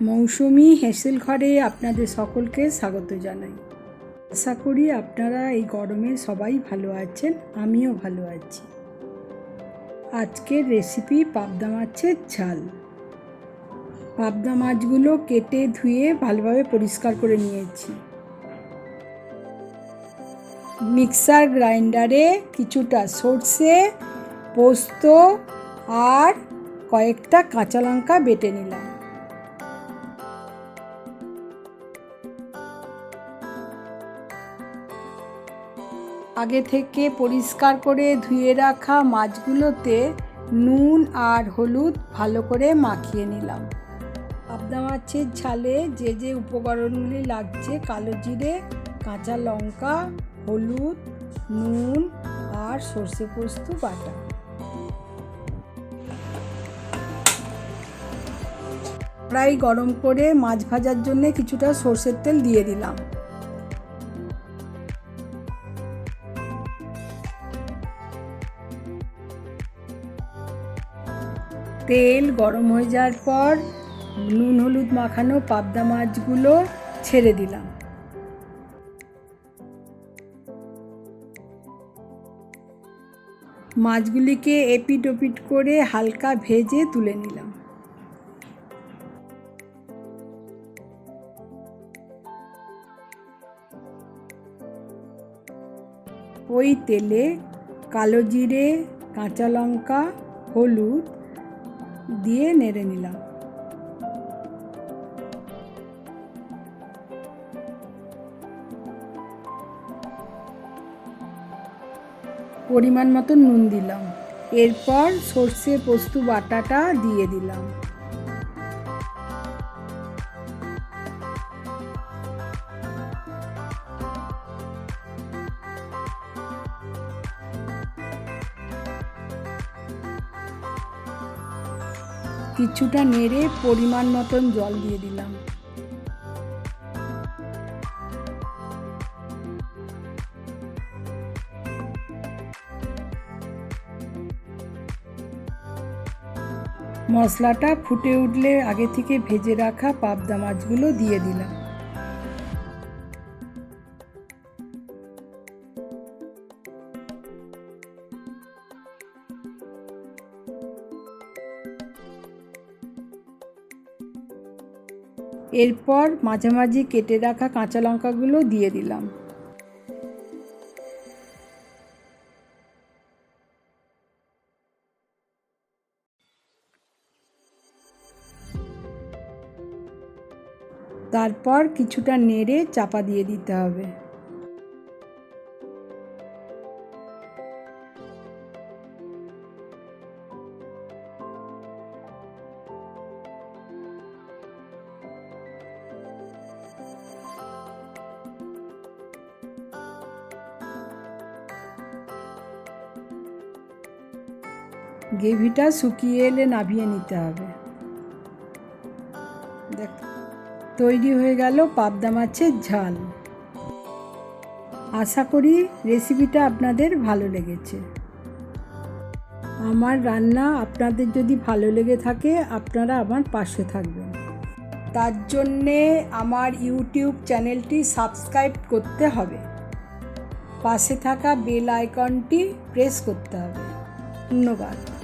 মৌসুমি হেসেল ঘরে আপনাদের সকলকে স্বাগত জানাই। আশা করি আপনারা এই গরমে সবাই ভালো আছেন, আমিও ভালো আছি। আজকের রেসিপি পাবদা মাছের ঝাল। পাবদা মাছগুলো কেটে ধুয়ে ভালোভাবে পরিষ্কার করে নিয়েছি। মিক্সার গ্রাইন্ডারে কিছুটা সর্ষে, পোস্ত আর কয়েকটা কাঁচা লঙ্কা বেটে নিলাম। আগে থেকে পরিষ্কার করে ধুয়ে রাখা মাছগুলোতে নুন আর হলুদ ভালো করে মাখিয়ে নিলাম। পাবদা মাছের ঝালে যে যে উপকরণগুলি লাগছে, কালো জিরে, কাঁচা লঙ্কা, হলুদ, নুন আর সর্ষে পোস্ত বাটা। প্রায় গরম করে মাছ ভাজার জন্য কিছুটা সর্ষের তেল দিয়ে দিলাম। তেল গরম হয়ে যাওয়ার পর নুন, হলুদ মাখানো পাবদা মাছগুলো ছেড়ে দিলাম। মাছগুলিকে এপিট ওপিট করে হালকা ভেজে তুলে নিলাম। ওই তেলে কালো জিরে, কাঁচা লঙ্কা, হলুদ দিয়ে নেড়ে নিলাম। পরিমাণ মতো নুন দিলাম। এরপর সর্ষে পোস্ত বাটাটা দিয়ে দিলাম। কিছুটা নেড়ে পরিমাণ মতন জল দিয়ে দিলাম। মশলাটা ফুটে উঠলে আগে থেকে ভেজে রাখা পাবদা মাছগুলো দিয়ে দিলাম। এরপর মাঝামাঝি কেটে রাখা কাঁচা লঙ্কাগুলো দিয়ে দিলাম। তারপর কিছুটা নেড়ে চাপা দিয়ে দিতে হবে। গ্রেভিটা শুকিয়ে এলে নামিয়ে নিতে হবে। দেখ, তৈরি হয়ে গেল পাবদা মাছের ঝাল। আশা করি রেসিপিটা আপনাদের ভালো লেগেছে। আমার রান্না আপনাদের যদি ভালো লেগে থাকে, আপনারা আমার পাশে থাকবেন। তার জন্যে আমার ইউটিউব চ্যানেলটি সাবস্ক্রাইব করতে হবে। পাশে থাকা বেল আইকনটি প্রেস করতে হবে। ধন্যবাদ।